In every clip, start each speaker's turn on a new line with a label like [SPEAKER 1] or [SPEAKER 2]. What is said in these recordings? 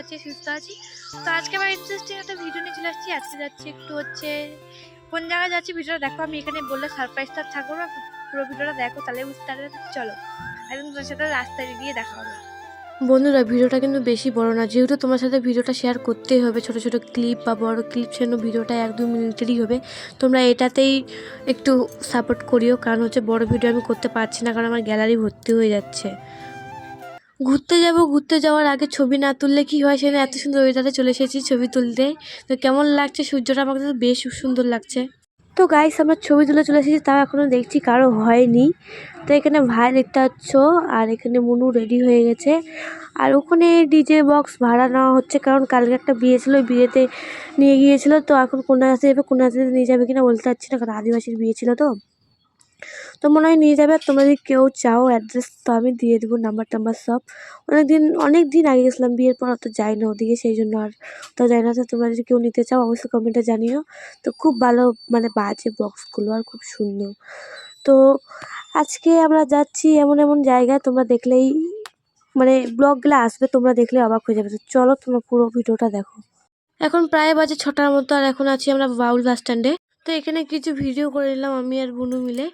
[SPEAKER 1] আছি? সুস্থ আছি তো আজকে আমার ইন্টারেস্টিং একটা ভিডিও নিয়ে চলে আসছি। আজকে যাচ্ছি একটু হচ্ছে, কোন জায়গায় যাচ্ছি ভিডিওটা দেখো। আমি এখানে বললে সারপ্রাইজটা থাকব না পুরো ভিডিওটা দেখো, তাহলে বুঝতে পারবে চলো। একদম তোমার সাথে রাস্তায় গিয়ে দেখা হবে।
[SPEAKER 2] বন্ধুরা, ভিডিওটা কিন্তু বেশি বড় না। যেহেতু তোমার সাথে ভিডিওটা শেয়ার করতেই হবে, ছোট ছোট ক্লিপ বা বড় ক্লিপ সেজন্য ভিডিওটা এক দু মিনিটেরই হবে, তোমরা এটাতেই একটু সাপোর্ট করিও। কারণ হচ্ছে বড় ভিডিও আমি করতে পারছি না, কারণ আমার গ্যালারি ভর্তি হয়ে যাচ্ছে। ঘুরতে যাব, ঘুরতে যাওয়ার আগে ছবি না তুললে কি হয় সেখানে এত সুন্দর ওয়েদারে চলে এসেছি ছবি তুলতে। তো কেমন লাগছে? সূর্যটা আমার কাছে বেশ সুন্দর লাগছে। তো গাইস আমার ছবি তুলে চলে এসেছি, তাও এখনও দেখছি কারও হয়নি। তো এখানে ভাই দেখতে পাচ্ছ, আর এখানে মনু রেডি হয়ে গেছে। আর ওখানে ডিজে বক্স ভাড়া নেওয়া হচ্ছে, কারণ কালকে একটা বিয়ে ছিল বিয়েতে নিয়ে গিয়েছিল। তো এখন কন্যাশ্রী যাবে, কন্যাশ্রীতে নিয়ে যাবে কিনা বলতে পারছি না, কারণ আদিবাসীর বিয়ে ছিল তো। তো মনে হয় নিয়ে যাবে। আর তোমরা যদি কেউ চাও অ্যাড্রেস তো আমি দিয়ে দেবো নাম্বার টাম্বার সব। অনেক দিন অনেক দিন আগে গেছিলাম, বিয়ের পর অত যাই না ওদিকে, সেই জন্য আর তো যাই না। তো তোমরা যদি কেউ নিতে চাও, অবশ্যই কমেন্টে জানিও। তো খুব ভালো মানে বাজে বক্সগুলো আর খুব সুন্দর। তো আজকে আমরা যাচ্ছি এমন এমন জায়গায়, তোমরা দেখলেই মানে ব্লগগুলো আসবে, তোমরা দেখলে অবাক হয়ে যাবে। তো চলো তোমরা পুরো ভিডিওটা দেখো। এখন প্রায় বাজে ছটার মতো, আর এখন আছি আমরা বাউল বাস স্ট্যান্ডে তো এখানে কিছু ভিডিও করে নিলাম, আমি আর বুনু মিলে।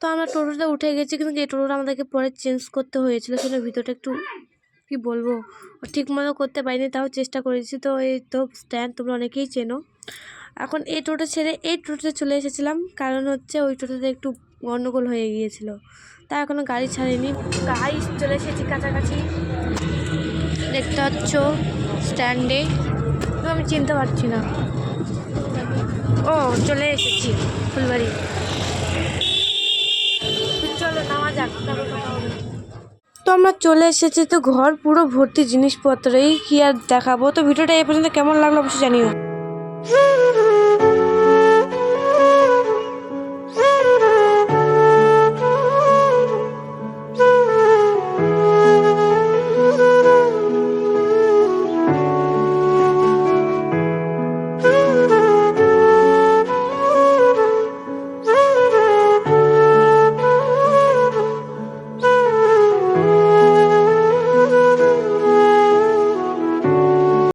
[SPEAKER 2] তো আমরা টোটোতে উঠে গেছি, কিন্তু এই টোটোটা আমাদেরকে পরে চেঞ্জ করতে হয়েছিল, সেটা ভিতরটা একটু কি বলব ঠিক মতো করতে পারিনি, তাও চেষ্টা করেছি। তো এই তো স্ট্যান্ড তোমরা অনেকেই চেনো। এখন এই টোটো ছেড়ে, এই টোটোতে চলে এসেছিলাম, কারণ হচ্ছে ওই টোটোতে একটু গণ্ডগোল হয়ে গিয়েছিল। তা এখনও গাড়ি ছাড়েনি। গাড়ি চলে এসেছি কাছাকাছি। দেখতে পাচ্ছ স্ট্যান্ডে তো আমি চিনতে পারছি না। ও, চলে এসেছি, ফুলবাড়ি। তো আমরা চলে এসেছি তো ঘর, পুরো ভর্তি জিনিসপত্র কি আর দেখাবো? তো ভিডিওটা এ পর্যন্ত কেমন লাগল অবশ্যই জানিও।